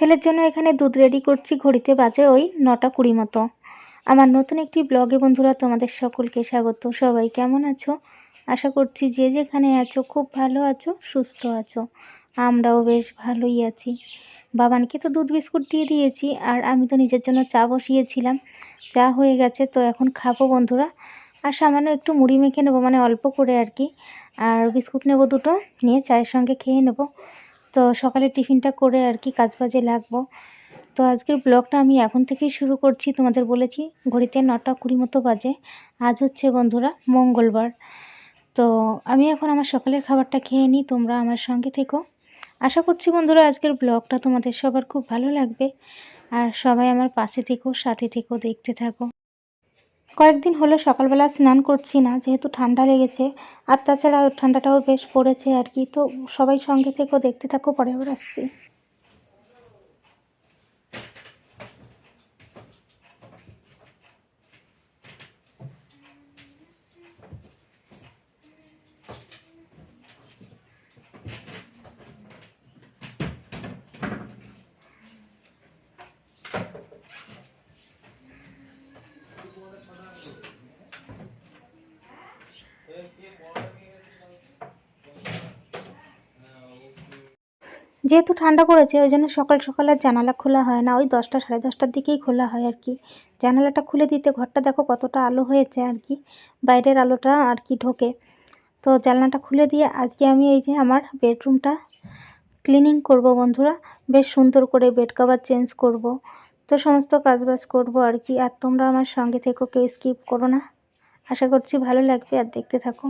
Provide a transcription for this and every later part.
ছেলের জন্য এখানে দুধ রেডি করছি, ঘড়িতে বাজে ওই নটা কুড়ি মতো। আমার নতুন একটি ব্লগে বন্ধুরা, তোমাদের সকলকে স্বাগত। সবাই কেমন আছো? আশা করছি যে যেখানে আছো, খুব ভালো আছো, সুস্থ আছো। আমরাও বেশ ভালোই আছি। বাবানকে তো দুধ বিস্কুট দিয়ে দিয়েছি, আর আমি তো নিজের জন্য চা বসিয়েছিলাম। চা হয়ে গেছে, তো এখন খাব বন্ধুরা। আর সামান্য একটু মুড়ি মেখে নেব মানে অল্প করে আর কি। আর বিস্কুট নেব দুটো, নিয়ে চায়ের সঙ্গে খেয়ে নেব। তো সকালে টিফিনটা করে আর কি কাজবাজে লাগবো। তো আজকের ব্লগটা আমি এখন থেকেই শুরু করছি, তোমাদের বলেছি ঘড়িতে নটা কুড়ি মতো বাজে। আজ হচ্ছে বন্ধুরা মঙ্গলবার। তো আমি এখন আমার সকালের খাবারটা খেয়ে নিই, তোমরা আমার সঙ্গে থেকো। আশা করছি বন্ধুরা আজকের ব্লগটা তোমাদের সবার খুব ভালো লাগবে। আর সবাই আমার পাশে থেকো, সাথে থেকো, দেখতে থাকো। কয়েকদিন হলো সকালবেলা স্নান করছি না, যেহেতু ঠান্ডা লেগেছে। আর তাছাড়া ঠান্ডাটাও বেশ পড়েছে আর কি, তো সবাই সঙ্গে থেকেও দেখতে থাকো, পরে আবার আসছি। যেহেতু ঠান্ডা পড়েছে, ওই জন্য সকাল সকাল আর জানালা খোলা হয় না। ওই দশটা, সাড়ে দশটার দিকেই খোলা হয় আর কি। জানালাটা খুলে দিতে ঘরটা দেখো কতটা আলো হয়েছে আর কি। বাইরের আলোটা আর কি ঢোকে। তো জানলাটা খুলে দিয়ে আজকে আমি এই যে আমার বেডরুমটা ক্লিনিং করব বন্ধুরা। বেশ সুন্দর করে বেড কভার চেঞ্জ করব। তো সমস্ত কাজবাজ করব আর কি। আর তোমরা আমার সঙ্গে থেকো, কেউ স্কিপ করো না। আশা করছি ভালো লাগবে। আর দেখতে থাকো।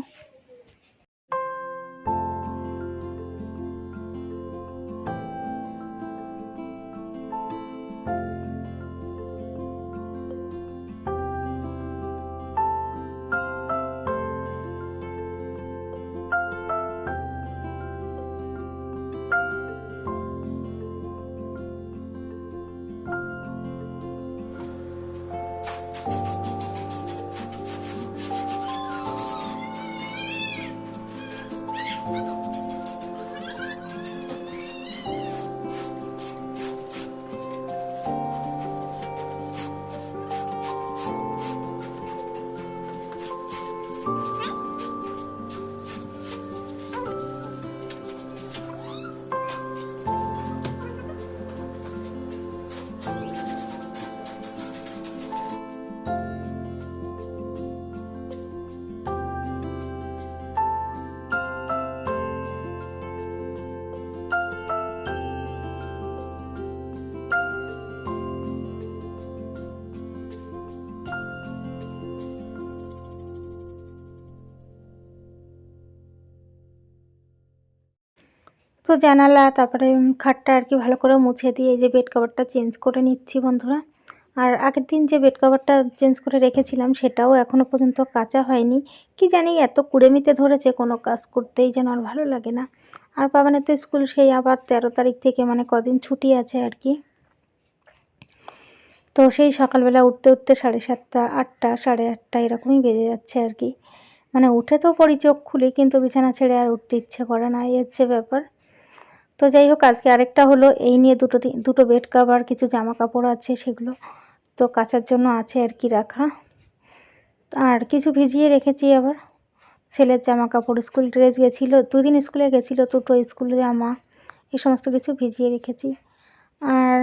তো জানালা, তারপরে খাটটা আর কি ভালো করে মুছে দিয়ে যে বেড কভারটা চেঞ্জ করে নিচ্ছি বন্ধুরা। আর আগের দিন যে বেড কভারটা চেঞ্জ করে রেখেছিলাম, সেটাও এখনও পর্যন্ত কাঁচা হয়নি। কি জানি এত কুড়েমিতে ধরেছে, কোনো কাজ করতেই যেন আর ভালো লাগে না। আর বাবানের তো স্কুল, সেই আবার তেরো তারিখ থেকে মানে কদিন ছুটি আছে আর কি। তো সেই সকালবেলা উঠতে উঠতে সাড়ে সাতটা, আটটা, সাড়ে আটটা এরকমই বেজে যাচ্ছে আর কি। মানে উঠে তো পড়ি, চোখ খুলি, কিন্তু বিছানা ছেড়ে আর উঠতে ইচ্ছে করে না, এই হচ্ছে ব্যাপার। তো যাই হোক, আজকে আরেকটা হলো এই নিয়ে দুটো দুটো বেড কাভার কিছু জামা কাপড় আছে সেগুলো তো কাচার জন্য আছে আর কি রাখা। আর কিছু ভিজিয়ে রেখেছি আবার। ছেলের জামা কাপড় স্কুল ড্রেস গেছিল, দুদিন স্কুলে গেছিল, দুটো স্কুল জামা, এই সমস্ত কিছু ভিজিয়ে রেখেছি। আর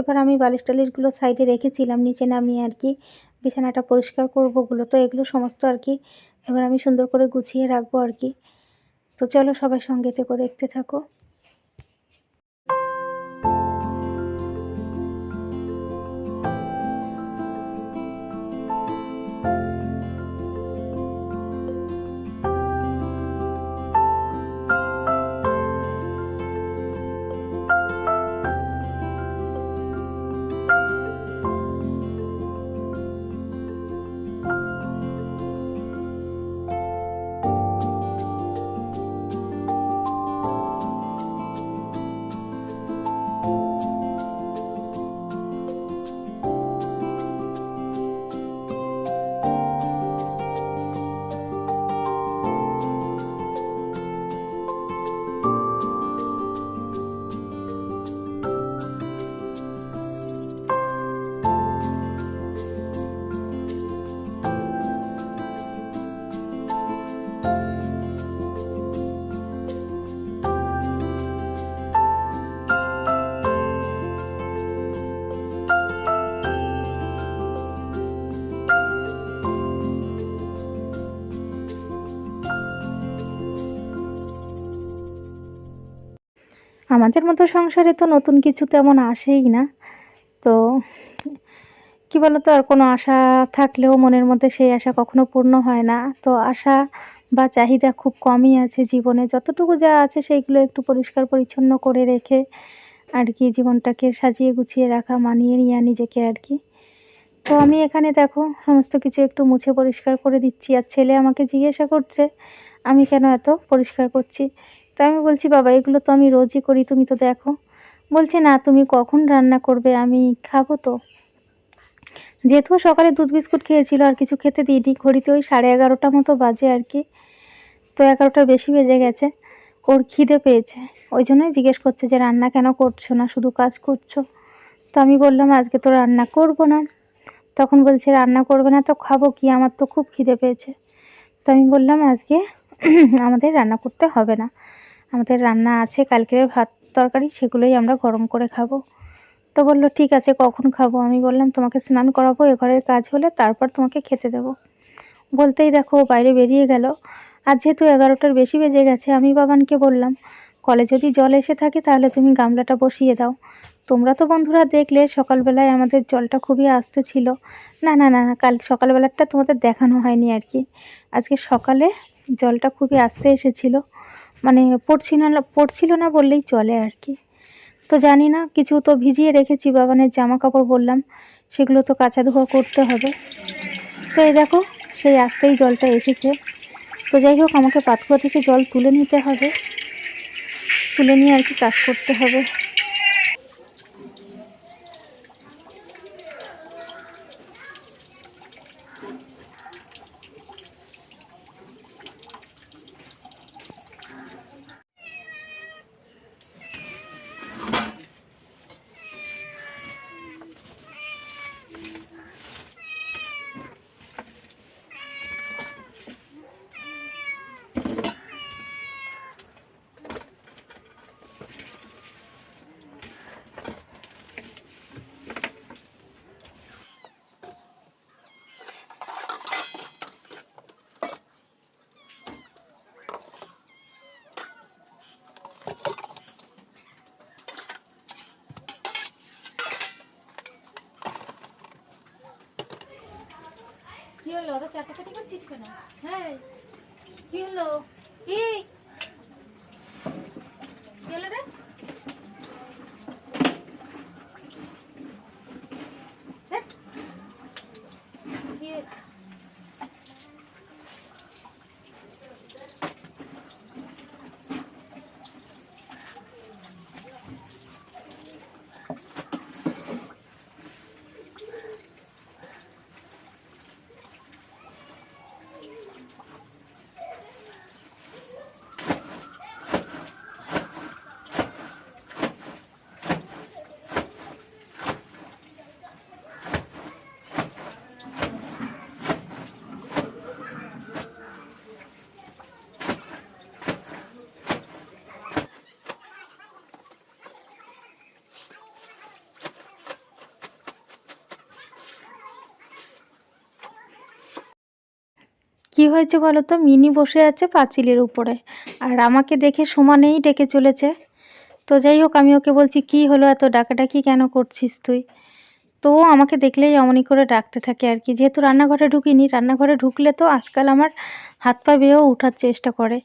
এবার আমি বালিশ টালিশগুলো সাইডে রেখেছিলাম, নিচে নামিয়ে আর কি বিছানাটা পরিষ্কার করবোগুলো তো, এগুলো সমস্ত আর কি এবার আমি সুন্দর করে গুছিয়ে রাখব আর কি। তো চলো সবাই সঙ্গে থেকো, দেখতে থাকো। আমাদের মতো সংসারে তো নতুন কিছু তেমন আসেই না। তো কি বলতো, আর কোনো আশা থাকলেও মনের মধ্যে সেই আশা কখনো পূর্ণ হয় না। তো আশা বা চাহিদা খুব কমই আছে জীবনে। যতটুকু যা আছে সেইগুলো একটু পরিষ্কার পরিচ্ছন্ন করে রেখে আর কি জীবনটাকে সাজিয়ে গুছিয়ে রাখা, মানিয়ে নিয়ে নিজেকে আর কি। তো আমি এখানে দেখো, সমস্ত কিছু একটু মুছে পরিষ্কার করে দিচ্ছি। আর ছেলে আমাকে জিজ্ঞাসা করছে, আমি কেন এত পরিষ্কার করছি? তো আমি বলছি, বাবা, এগুলো তো আমি রোজই করি, তুমি তো দেখো। বলছে, না, তুমি কখন রান্না করবে? আমি খাব তো। যেহেতু সকালে দুধ বিস্কুট খেয়েছিল, আর কিছু খেতে দিইনি, ঘড়িতে ওই সাড়ে এগারোটা মতো বাজে আর কি। তো এগারোটার বেশি বেজে গেছে, ওর খিদে পেয়েছে। ওই জন্যই জিজ্ঞেস করছে যে, রান্না কেন করছ না? শুধু কাজ করছ? তো আমি বললাম, আজকে তো রান্না করব না। তখন বলছে, রান্না করবে না তো খাব কি? আমার তো খুব খিদে পেয়েছে। তো আমি বললাম, আজকে আমাদের রান্না করতে হবে না। আমাদের রান্না আছে, কালকের ভাত তরকারি সেগুলোই আমরা গরম করে খাব। তো বলল, ঠিক আছে, কখন খাব? আমি বললাম, তোমাকে স্নান করাবো, এ ঘরের কাজ হলে তারপর তোমাকে খেতে দেবো। বলতেই দেখো বাইরে বেরিয়ে গেল। আর যেহেতু এগারোটার বেশি বেজে গেছে, আমি বাবানকে বললাম, কলে যদি জল এসে থাকে, তাহলে তুমি গামলাটা বসিয়ে দাও। তোমরা তো বন্ধুরা দেখলে, সকালবেলায় আমাদের জলটা খুবই আসতে ছিল। না না না না, কাল সকালবেলাটা তোমাদের দেখানো হয়নি আর কি। আজকে সকালে জলটা খুবই আসতে এসেছিল। মানে পড়ছি না, পড়ছিল না বললেই চলে আর কি। তো জানি না, কিছু তো ভিজিয়ে রেখেছি, বাবানের জামা কাপড় বললাম, সেগুলো তো কাঁচা ধোয়া করতে হবে। তো এই দেখো, সেই আস্তেই জলটা এসেছে। তো যাই হোক, আমাকে পাতকুয়া থেকে জল তুলে নিতে হবে। তুলে নিয়ে আর কি কাজ করতে হবে। কি হলো? ওদের চাকাচাকি করছিস কেন? হ্যাঁ। কি হলো? কি কি হলো রে ধ্যাৎ। কি হয়েছে? কি হয়েছে বলো তো? মিনি বসে আছে পাঁচিলের উপরে। আর আমাকে দেখে সমানেই ডেকে চলেছে। তো যাই হোক, আমি ওকে বলছি, কি হলো এত ডাকাডাকি কেন করছিস তুই? তো আমাকে দেখলেই অমনি করে ডাকতে থাকে আর কি। যেহেতু রান্নাঘরে ঢুকিনি, রান্নাঘরে ঢুকলে তো আজকাল আমার হাত পা বেয়েও ওঠার চেষ্টা করে।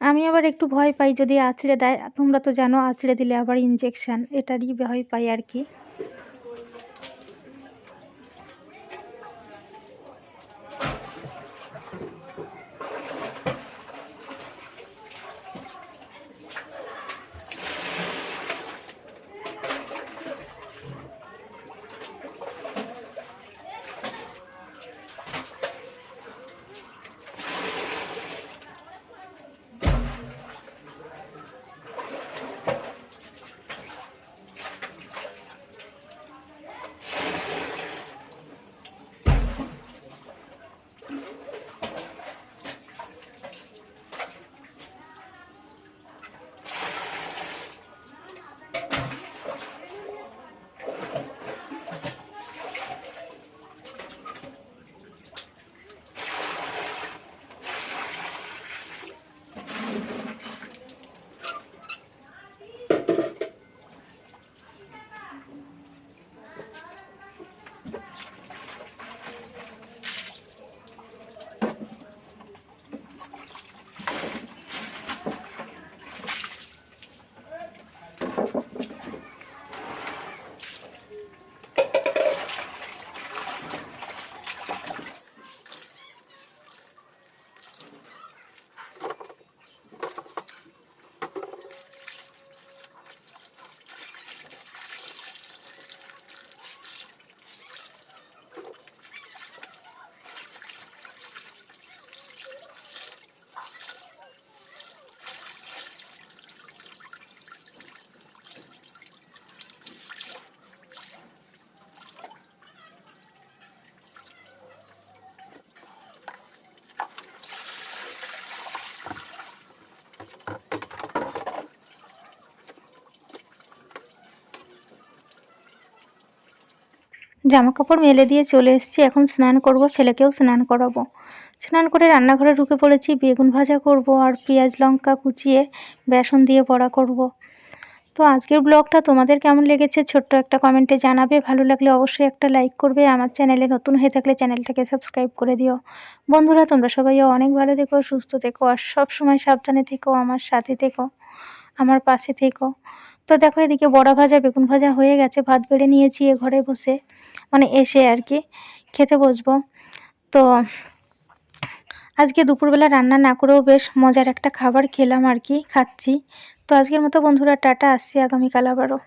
আমি আবার একটু ভয় পাই, যদি আছড়ে দেয়। তোমরা তো জানো, আছড়ে দিলে আবার ইঞ্জেকশান এটারই ভয় পাই আর কি। জামা কাপড় মেলে দিয়ে চলে এসেছি, এখন স্নান করব, ছেলেকেও স্নান করাবো। স্নান করে রান্নাঘরে ঢুকে পড়েছি, বেগুন ভাজা করব আর পেঁয়াজ লঙ্কা কুচিয়ে বেসন দিয়ে বড়া করব। তো আজকের ব্লগটা তোমাদের কেমন লেগেছে ছোট্ট একটা কমেন্টে জানাবে, ভালো লাগলে অবশ্যই একটা লাইক করবে, আমার চ্যানেলে নতুন হয়ে থাকলে চ্যানেলটাকে সাবস্ক্রাইব করে দিও। বন্ধুরা, তোমরা সবাই অনেক ভালো থেকো, সুস্থ থেকো আর সব সময় সাবধানে থেকো, আমার সাথে থেকো, আমার পাশে থেকো। তো দেখো এদিকে বড়া ভাজা, বেগুন ভাজা হয়ে গেছে। ভাত বেড়ে নিয়েছি এ ঘরে বসে। মানে এসে আর কি খেতে বসবো। তো আজকে দুপুরবেলা রান্না না করেও বেশ মজার একটা খাবার খেলাম আর কি, খাচ্ছি। তো আজকের মতো বন্ধুরা, টাটা, আসছি আগামীকাল আবারও।